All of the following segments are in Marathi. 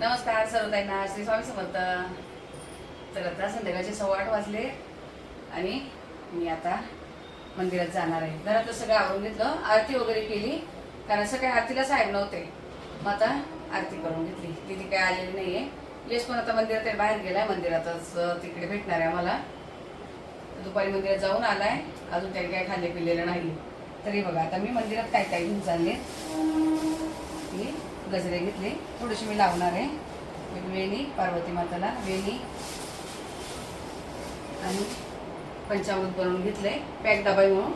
नमस्कार सर्वताईंना श्री स्वामी समर्थ. तर आता संध्याकाळचे सव्वा आठ वाजले आणि मी आता मंदिरात जाणार आहे. घरातलं सगळं आवरून घेतलं आरती वगैरे केली कारण सकाळी आरतीला साहेब नव्हते. मग आता आरती करून घेतली. तिथे काय आलेली नाही आहे यश पण आता मंदिरात आहे, बाहेर गेलाय. मंदिरातच तिकडे भेटणार आहे आम्हाला. दुपारी मंदिरात जाऊन आलाय. अजून त्याने काय खाल्ले पिलेलं नाही. तरी बघा आता मी मंदिरात काय काय घेऊन चालले. गजरे घेतले. थोडेसे मी लावणार आहे. वेणी पार्वती माताला वेणी. आणि पंचामृत बनवून घेतलंय. पॅक डबा आहे म्हणून.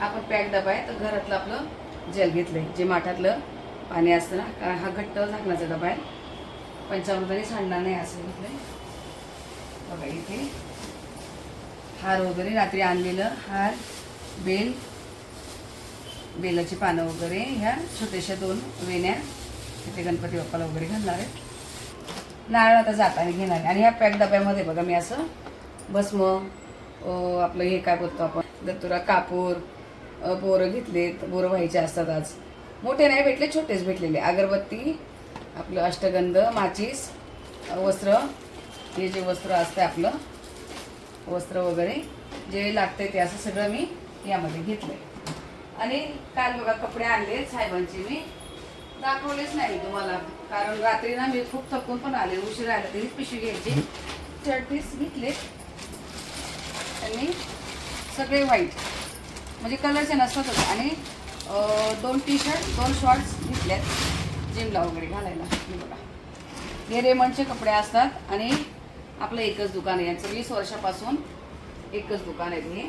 हा पण पॅक डबा आहे. तर घरातलं आपलं जेल घेतलंय. जे माठातलं पाणी असतं ना कारण हा घट्ट झाकण्याचा डबा आहे. पंचामृताने सांडणार नाही असं घेतलंय. बघा इथे. हार वगैरे रात्री आणलेलं. हार बेल बेलाची पानं वगैरे ह्या छोट्याशा दोन वेण्या. तिथे गणपती बाप्पाला वगैरे घालणार आहे. नारळ आता जाताना घेणार आहे. आणि ह्या पॅक डब्यामध्ये बघा मी असं भस्म आपलं हे काय बोलतो आपण दत्तुरा कापूर बोरं घेतलेत. बोरं व्हायचे असतात आज. मोठे नाही भेटले छोटेच भेटलेले. अगरबत्ती आपलं अष्टगंध माचीस वस्त्र. हे जे वस्त्र असतं आपलं वस्त्र वगैरे जे लागतंय ते असं सगळं मी यामध्ये घेतलं आणि काल बघा कपडे आणले साहेबांचे मी. दाखवलेच नाही तुम्हाला. कारण रात्री ना मी खूप थकून पण आले. उशीर आला तरी पिशवी घ्यायची. शर्ट पीस घेतले. आणि सगळे व्हाईट म्हणजे कलरचे नसतातच आणि दोन टी शर्ट दोन शॉर्ट्स घेतल्यात. जिमला वगैरे घालायला. हे बघा. हे रेमंडचे कपडे असतात. आणि आपलं एकच दुकान आहे. यांचं वीस वर्षापासून एकच दुकान आहे हे.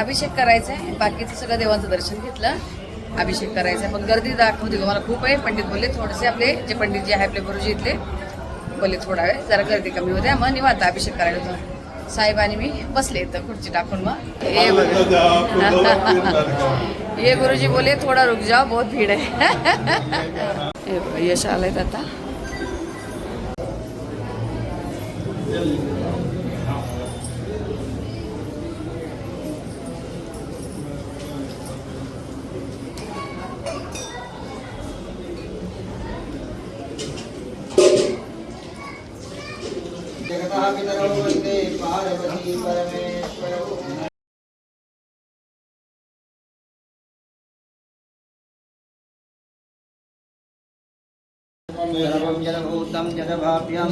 अभिषेक करायचा आहे बाकीचं सगळं देवांचं दर्शन घेतलं. अभिषेक करायचा आहे पण गर्दी दाखवते तुम्हाला खूप आहे. पंडित बोलले थोडेसे आपले जे पंडित जे आहे आपले गुरुजी इथले बोलले थोडा वेळ. जरा गर्दी कमी होते मग निवांत अभिषेक करायला होतं साहेब आणि मी बसले इथं खुर्ची टाकून मग. हे गुरुजी. बोले थोडा रुक जाओ बहुत भीड़ है हे बघा, यश आलंय आता. पार्वती परमेश्वरौ सर्वं जलभूतं जलभाव्यां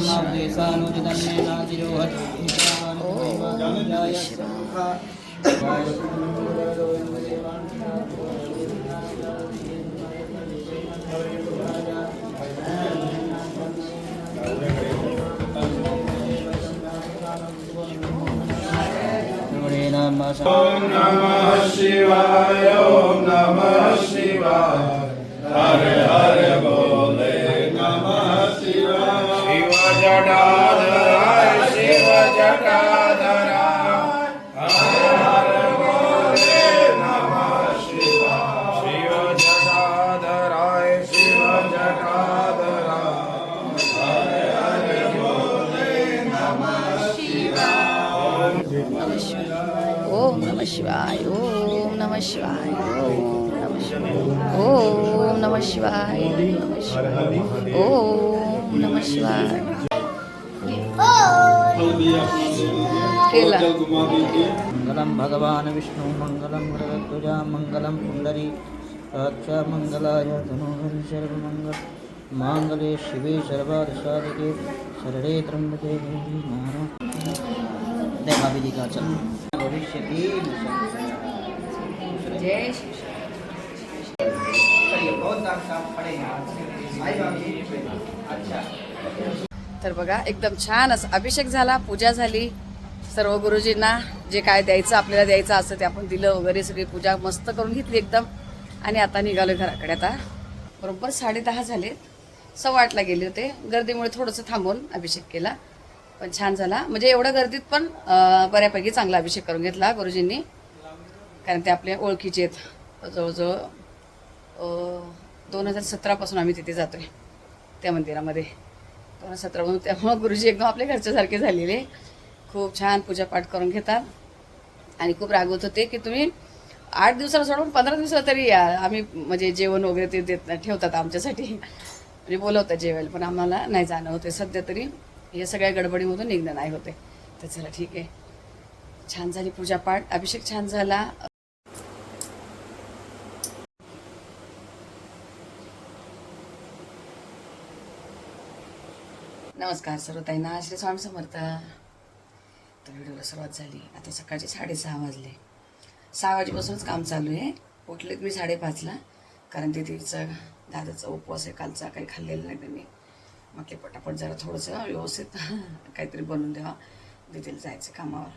નમઃ ઓમ નમઃ શિવાય ઓમ નમઃ શિવાય હરે હરે બોલે નમઃ શિવાય શિવ જડા नम शिवाय ओम नम शिवाय ओम नम शिवाय ओम नम शिवाय केला मङ्गलं भगवान् विष्णु मङ्गलं गरुडध्वजा मङ्गलं पुण्डरी साक्षा मङ्गलाय तनोहरि सर्वमङ्गल माङ्गले शिवे सर्वादशादिके शरणे त्र्यम्बके देवी नारायणी दे भाभी जी का चल भविष्य की जय तर बघा एकदम छान असं अभिषेक झाला पूजा झाली. सर्व गुरुजींना जे काय द्यायचं आपल्याला द्यायचं असं ते आपण दिलं वगैरे सगळी पूजा मस्त करून घेतली एकदम. आणि आता निघालो घराकडे. आता बरोबर साडे दहा झालेत सव्वा आठला गेले होते. गर्दीमुळे थोडंसं थांबून अभिषेक केला. पण छान झाला. म्हणजे एवढ्या गर्दीत पण बऱ्यापैकी चांगला अभिषेक करून घेतला गुरुजींनी. कारण ते आपल्या ओळखीचे आहेत. जवळजवळ दोन हजार सतरापासून आम्ही तिथे जातोय त्या मंदिरामध्ये. दोन हजार सतरापासून त्यामुळं गुरुजी एकदम आपल्या घरच्यासारखे झालेले. खूप छान पूजापाठ करून घेतात. आणि खूप रागवत होते की तुम्ही आठ दिवसाला सोडून पंधरा दिवसाला तरी या. आम्ही म्हणजे जेवण वगैरे ते देत ठेवतात आमच्यासाठी. म्हणजे बोलवतात जेवायला पण आम्हाला नाही जाणं होते सध्या तरी या सगळ्या गडबडीमधून निघणं नाही होते तर चला ठीक आहे. छान झाली पूजापाठ अभिषेक छान झाला. नमस्कार सर्व ताईना श्री स्वामी समर्थ. तर व्हिडिओला सुरुवात झाली. आता सकाळचे साडेसहा वाजले. सहा वाजेपासूनच काम चालू आहे. उठलेत मी साडेपाचला कारण ते तिचं दादाचा उपवास आहे. कालचा काही खाल्लेलं नाही त्यांनी. म्हटले पटापट जरा थोडंसं व्यवस्थित काहीतरी बनवून द्यावा. तिथे जायचं कामावर.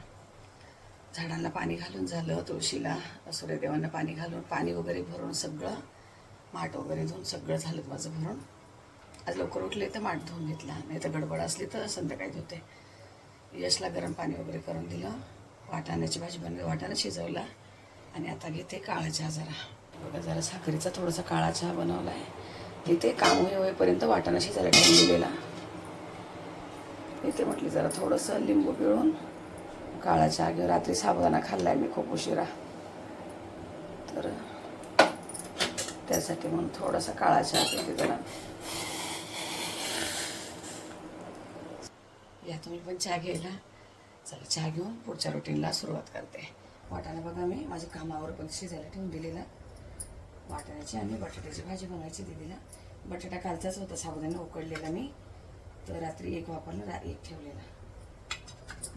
झाडांना पाणी घालून झालं तुळशीला सूर्यदेवांना पाणी घालून पाणी वगैरे भरून सगळं माठ वगैरे धुवून सगळं झालं माझं भरून. आज लवकर उठले तर माठ धुवून घेतला. नाही तर गडबड असली तर संध्याकाळी धुते. यशला गरम पाणी वगैरे करून दिलं. वाटाण्याची भाजी बनवली. वाटाणा शिजवला. आणि आता घेते काळा चहा जरा. बघा जरा साखरेचा थोडासा काळा चहा बनवला आहे इथे काम होई होईपर्यंत वाटाणा शिजायला ठेवून दिलेला. इथे म्हटली जरा थोडंसं लिंबू पिळून काळा चहा घेऊन रात्री साबुदाणा खाल्लाय. मी खूप उशिरा तर त्यासाठी म्हणून थोडासा काळा चहा पिते जरा. या तुम्ही पण चहा घ्यायला. चला चहा घेऊन पुढच्या रुटीनला सुरुवात करते. वाटाणा बघा मी माझ्या कामावर पण शिजायला ठेवून दिलेला. वाटाण्याची आणि बटाट्याची भाजी बनवायची दिलेला बटाटा कालचाच होता साबुदाणा उकडलेला मी. तर रात्री एक वापरला रा एक ठेवलेला.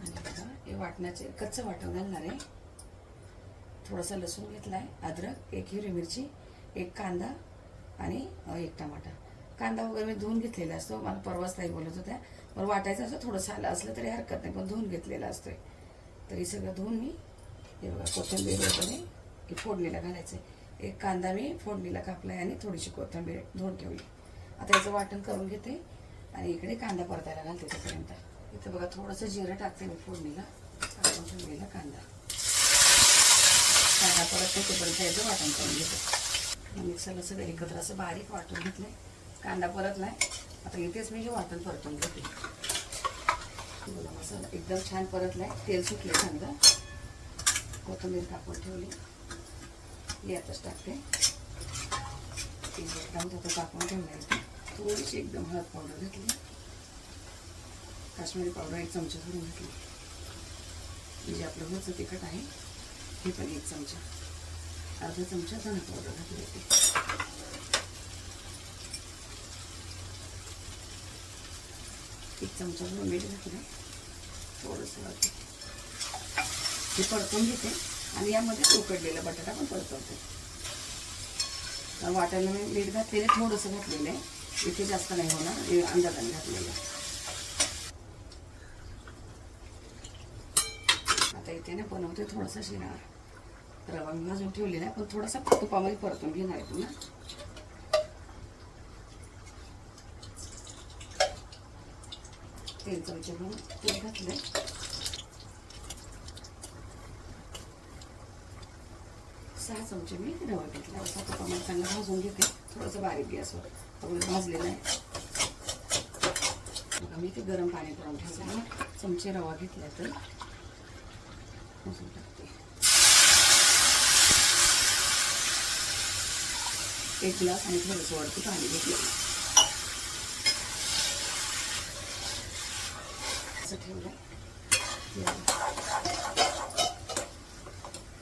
आणि बघा हे वाटण्याचे कच्चं वाटण घालणार आहे. थोडासा लसूण घेतला आहे अद्रक एक हिरवी मिरची एक कांदा आणि एक टमाटा. कांदा वगैरे मी धुवून घेतलेला असतो. मला परवाच ताई बोलत होत्या. बरं वाटायचं असं थोडंसं आलं असलं तरी हरकत नाही पण धुवून घेतलेला असतोय. तरी सगळं धुवून मी हे बघा कोथिंबीर वगैरे फोडणीला घालायचं एक कांदा मी फोडणीला कापलाय आणि थोडीशी कोथिंबीर धुवून ठेवली. आता याचं वाटण करून घेते आणि इकडे कांदा परतायला घालते त्यापर्यंत इथं बघा थोडंसं जिरं टाकते मी फोडणीला. टाकून ठेवलेला कांदा. कांदा परत तोपर्यंत याचं वाटण करून घेते. मिक्सरला सगळं एकत्र असं बारीक वाटून घेतलंय. कांदा परतलाय. आता इथेच मी हे वाटण परतून घेते. बघा मसाला एकदम छान परतलाय. तेल सुटले चांगलं कोथिंबीर कापून ठेवली. यातच टाकते एकदम त्याचं कापून ठेवलं थोडीशी एकदम हळद पावडर घातली. काश्मीरी पावडर एक चमचा भरून घातली. म्हणजे आपलं घरचं तिखट आहे हे पण एक चमचा. अर्धा चमचा धना पावडर घातली होती. एक चमचा भरून मीठ घातलं थोडंसं हे परतून घेते आणि यामध्ये उकडलेला बटाटा पण परतवते. वाटायला मी मीठ घातलेलं थोडंसं घातलेलं आहे. इथे जास्त नाही होणार अंदाजाने घातलेलं आता इथे ना बनवते थोडासा शिरा. रवा मी भाजून ठेवलेला आहे पण थोडासा तुपामध्ये परतून घेणार आहे पुन्हा. तेल चमचे भरून तेल घातलंय. सहा चमचे मी रवा घेतला. असा तुपामध्ये चांगला भाजून घेते. थोडंसं बारीक गॅसवर थोडं भाजलेलं आहे. बघा मी ते गरम पाणी करून ठेवलं मग चमचे रवा घेतला तर भाजून टाकते. एक ग्लास आणि थोडंसं वरती पाणी घेतलं असं ठेवलं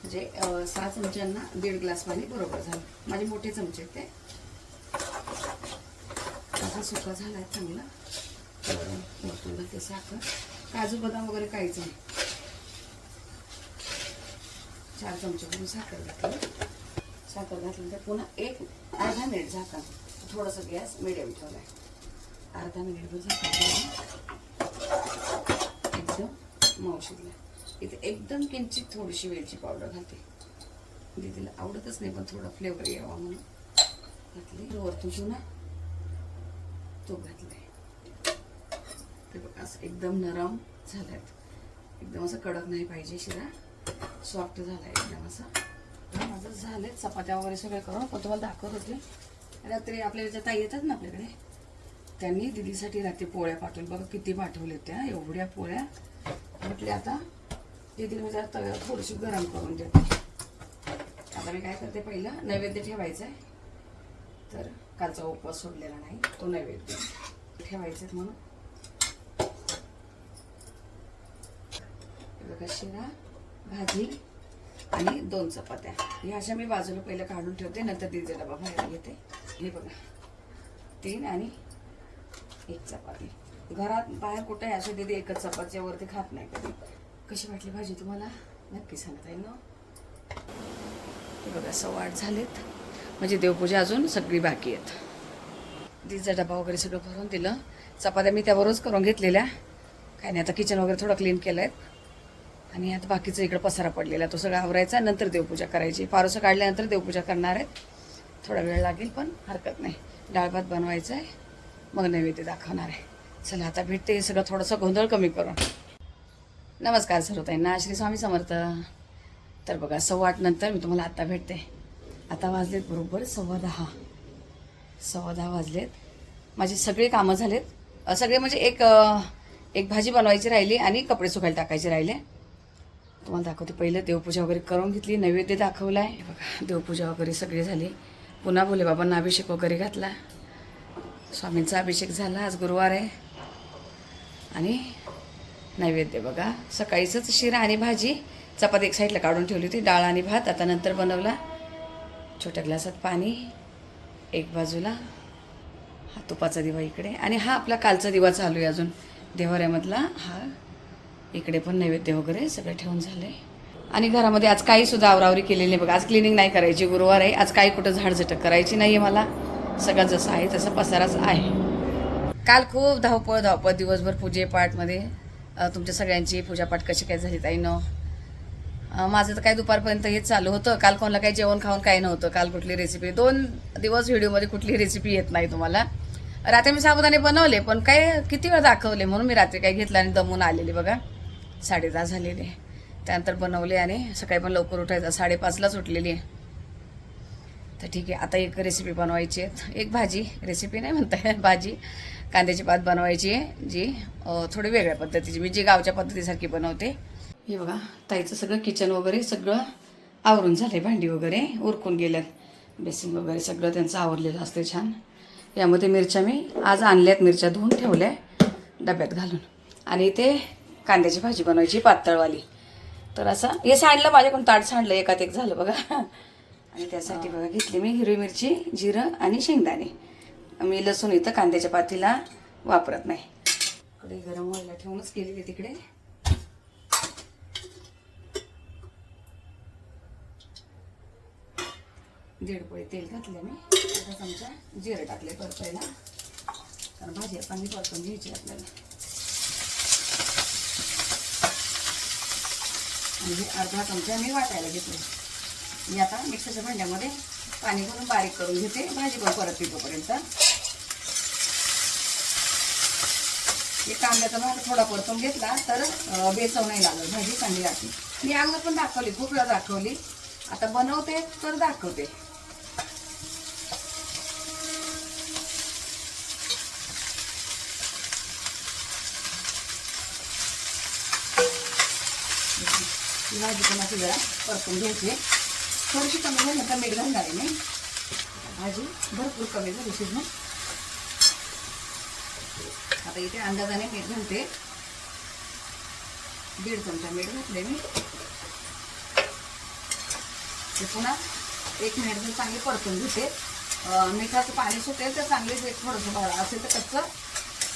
म्हणजे सहा चमच्यांना दीड ग्लास पाणी बरोबर झालं. माझे मोठे चमचे आहेत ते. असा सुका झाला आहे चांगला. वरतून ते साखर. काजू बदाम वगैरे काहीच नाही. चार चमचे करून साखर घातली. साखर घातल्यानंतर पुन्हा एक अर्धा मिनिट झाका थोडासा गॅस मिडियम ठेवलाय. अर्धा मिनिटभर झाका मावशीला इथे एकदम किंचित थोडीशी वेलची पावडर घालते. दीदीला आवडतच नाही पण थोडा फ्लेवर यावा म्हणून. घातली. वरतून ना. तो घातलाय. ते बघ असं एकदम नरम झाल्यात. एकदम असं कडक नाही पाहिजे शिरा. सॉफ्ट झाला एकदम असा. माझं झालंय. चपात्या वगैरे सगळे करून पण तुम्हाला दाखवत होते. रात्री आपल्या ज्या ताई येतात ना आपल्याकडे त्यांनी दिदीसाठी रात्री पोळ्या पाठवल्या. बघा किती पाठवल्या त्या. एवढ्या पोळ्या. म्हटले आता तेथील म्हणजे आता तव्यावर थोडीशी गरम करून देते. आता मी काय करते पहिलं नैवेद्य ठेवायचा आहे तर कालचा उपवास सोडलेला नाही तो नैवेद्य ठेवायचा म्हणून. बघा शिरा भाजी आणि दोन चपात्या. ह्या अशा मी बाजूला पहिलं काढून ठेवते नंतर दिजेला डबा बाहेर घेते. हे बघा तीन आणि एक चपाती. घरात बाहेर कुठे असू दीदी एकच चपातीवरती खात नाही कधी. कशी वाटली भाजी तुम्हाला? नक्की सांगता येईल ना? बघा सव्वा झालेत. म्हणजे देवपूजा अजून सगळी बाकी आहेत. दीदीचा डबा वगैरे सगळं भरून दिलं. चपात्या मी त्याबरोबरच करून घेतलेल्या. काय नाही आता किचन वगैरे थोडं क्लीन केलं आहे आणि आता बाकीचं इकडं पसारा पडलेला आहे. तो सगळा आवरायचा नंतर देवपूजा करायची. पारोसं काढल्यानंतर देवपूजा करणार आहेत. थोडा वेळ लागेल पण हरकत नाही. डाळ भात बनवायचा आहे मग नैवेद्य दाखवणार आहे. चला आता भेटते. हे सगळं थोडंसं गोंधळ कमी करून. नमस्कार सर्वताईंना. श्री स्वामी समर्थ. तर बघा सव्वा आठ नंतर मी तुम्हाला आत्ता भेटते. आता वाजलेत बरोबर सव्वा दहा. सव्वा दहा वाजलेत. माझी सगळी कामं झालेत. सगळे म्हणजे एक एक भाजी बनवायची राहिली आणि कपडे सुकायला टाकायचे राहिले. तुम्हाला दाखवते पहिलं देवपूजा वगैरे करून घेतली नैवेद्य दाखवला आहे बघा देवपूजा वगैरे सगळी झाली. पुन्हा भोले बाबांना अभिषेक वगैरे घातला. स्वामींचा अभिषेक झाला. आज गुरुवार आहे. आणि नैवेद्य बघा. सकाळीच शिरा आणि भाजी. चपाती एक साईडला काढून ठेवली होती डाळ आणि भात. आता नंतर बनवला. छोट्या ग्लासात पाणी एक बाजूला. हा तुपाचा दिवा इकडे. आणि हा आपला कालचा दिवा चालू आहे अजून. देवाऱ्यामधला हा. इकडे पण नैवेद्य वगैरे सगळं ठेवून झालंय. आणि घरामध्ये आज काही सुद्धा आवरावरी केलेली नाही बघा. आज क्लिनिंग नाही करायची. गुरुवार आहे. आज काही कुठं झाडझटक करायची नाही आहे मला. सगळं जसं आहे तसं पसाराच आहे. काल खूप धावपळ धावपळ दिवसभर पूजेपाठमध्ये तुमच्या सगळ्यांची पूजापाठ कशी काय झाली ताई न माझं तर काय दुपारपर्यंत हेच चालू होतं. काल कोणाला काही जेवण खाऊन काही नव्हतं. काल कुठली रेसिपी दोन दिवस व्हिडिओमध्ये कुठली रेसिपी येत नाही तुम्हाला. रात्री मी साबुदाणे बनवले पण काय किती वेळ दाखवले म्हणून मी रात्री काही घेतलं आणि दमून आलेली बघा. साडे दहा झालेले. त्यानंतर बनवले आणि सकाळी पण लवकर उठायचं. साडेपाचलाच उठलेली. आहे तर ठीक आहे आता एक रेसिपी बनवायची आहे एक भाजी. रेसिपी नाही म्हणता येत, भाजी. कांद्याची पात बनवायची आहे जी थोडी वेगळ्या पद्धतीची. मी जी गावच्या पद्धतीसारखी बनवते. हे बघा ताईचं सगळं किचन वगैरे सगळं आवरून झालंय भांडी वगैरे उरकून गेल्यात. बेसिन वगैरे सगळं त्यांचं आवरलेलं असते छान. यामध्ये मिरच्या मी आज आणल्यात मिरच्या धुवून ठेवल्या डब्यात घालून. आणि ते कांद्याची भाजी बनवायची पातळवाली. तर असं हे सांडलं माझ्याकडून ताट सांडलं एकात एक झालं बघा. आणि त्यासाठी बघा घेतली मी हिरवी मिरची जिरं आणि शेंगदाणे. मी लसूण इथं कांद्याच्या पातीला वापरत नाही. इकडे गरम व्हायला ठेवूनच गेलेली तिकडे. दीड पोळी तेल घातले मी. अर्धा चमचा जिरं टाकले परतायला. कारण भाजी पाणी परतून घ्यायची आपल्याला. म्हणजे अर्धा चमचा मी वाटायला घेतले मी आता मिक्सरच्या भांड्यामध्ये पाणी भरून बारीक करून घेते. भाजी पण परत पिकोपर्यंत हे कांद्याचा भाग थोडा परतून घेतला तर बेचव नाही लागत. भाजी चांगली लागते. मी अगोदर पण दाखवली खूप वेळा दाखवली. आता बनवते तर दाखवते. भाजी पण अशी जरा परतून घ्यायची. थोडीशी कमी झाली तर मीठ घालणार आहे मी. भाजी भरपूर कमी झाली शिजून. आता इथे अंदाजाने मीठ घालते. दीड चमचा मीठ घातले मी. ते पुन्हा एक मिनिट चांगली परतून घेते. मिठाचं पाणी सुटेल तर चांगलीच एक थोडंसं भाडं असेल तर कच्चं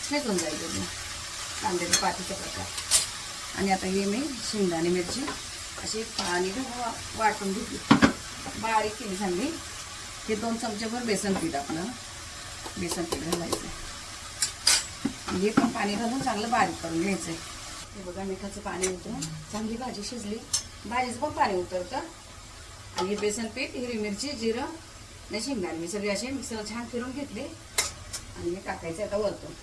शिजून जाईल पूर्ण. कांद्याच्या पातीचा प्रकार. आणि आता हे मी शेंगदाणे मिरची अशी पाणी वाटून घेतली. बारीक केली चांगली हे दोन चमचेभर बेसन पीठ आपलं. बेसन पीठ घालायचं. आणि हे पण पाणी घालून चांगलं बारीक करून घ्यायचं हे बघा मिठाचं पाणी उतरून चांगली भाजी शिजली. भाजीचं पण पाणी उतरतं. आणि हे बेसन पीठ हिरवी मिरची जिरं आणि शेंगदाणे. मी सगळे असे मिक्सर छान फिरून घेतले. आणि हे टाकायचं आता वरतून.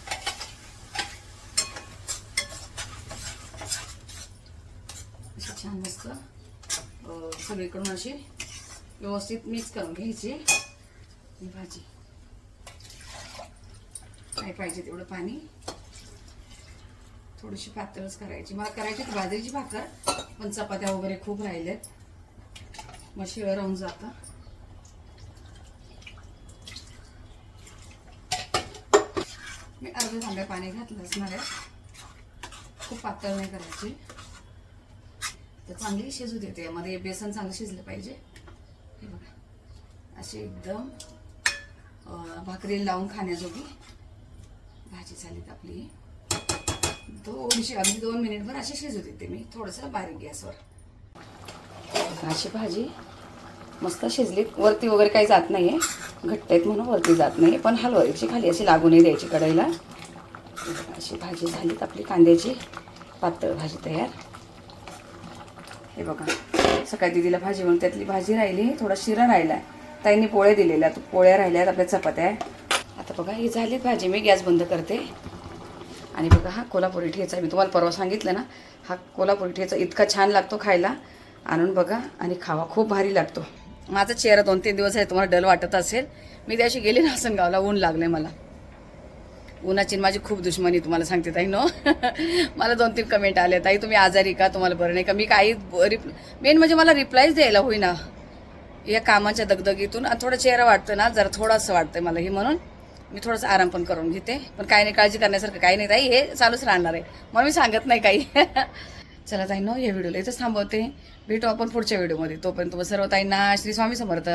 अशी छान मस्त सगळीकडून अशी व्यवस्थित मिक्स करून घ्यायची. ही भाजी. काय पाहिजे तेवढं पाणी? थोडीशी पातळच करायची. मला करायची बाजरीची भाकर पण चपात्या वगैरे खूप राहिल्यात. मग शिळं राहून जातं. मी अर्ध थांब्या पाणी घातलं असणार आहे. खूप पातळ नाही करायची. तर चांगली शिजू देते. यामध्ये बेसन चांगलं शिजलं पाहिजे. अशी एकदम भाकरी लावून खाण्याजोगी भाजी झालीत आपली. थोडीशी अगदी दोन मिनिटभर अशी शिजू देते मी थोडंसं बारीक गॅसवर. अशी भाजी मस्त शिजली. वरती वगैरे काही जात नाही आहे घट्ट आहेत म्हणून वरती जात नाही पण हलवायची खाली अशी लागू नाही द्यायची कढईला. अशी भाजी झालीत आपली कांद्याची पातळ भाजी तयार. हे बघा सकाळी दिदीला भाजी म्हणून त्यातली भाजी राहिली थोडा शिरा राहिला आहे ताईंनी पोळे दिलेल्या तर पोळ्या राहिल्यात आपल्या चपात्या. आता बघा ही झालीत भाजी मी गॅस बंद करते. आणि बघा हा कोल्हापुरी ठेचा मी तुम्हाला परवा सांगितलं ना हा कोल्हापुरी ठेचा इतका छान लागतो खायला. आणून बघा आणि खावा खूप भारी लागतो. माझा चेहरा दोन तीन दिवस आहे तुम्हाला डल वाटत असेल. मी त्याशी गेले ना संगावला ऊन लागले मला. उन्हाची माझी खूप दुश्मनी तुम्हाला सांगते ताई नो मला दोन तीन कमेंट आले ताई तुम्ही आजारी का? तुम्हाला बरं नाही का? मी काही रिप मेन म्हणजे मला रिप्लायच द्यायला होईना. या कामाच्या दगदगीतून आणि थोडं चेहरा वाटतं ना जरा थोडंसं वाटतंय मला हे म्हणून. मी थोडंसं आराम पण करून घेते. पण काही नाही काळजी करण्यासारखं काही नाही ताई हे चालूच राहणार आहे. म्हणून मी सांगत नाही काही. चला ताई नो या व्हिडिओला इथंच थांबवते. भेटू आपण पुढच्या व्हिडिओमध्ये. तोपर्यंत सर्व ताईंना श्री स्वामी समर्थ.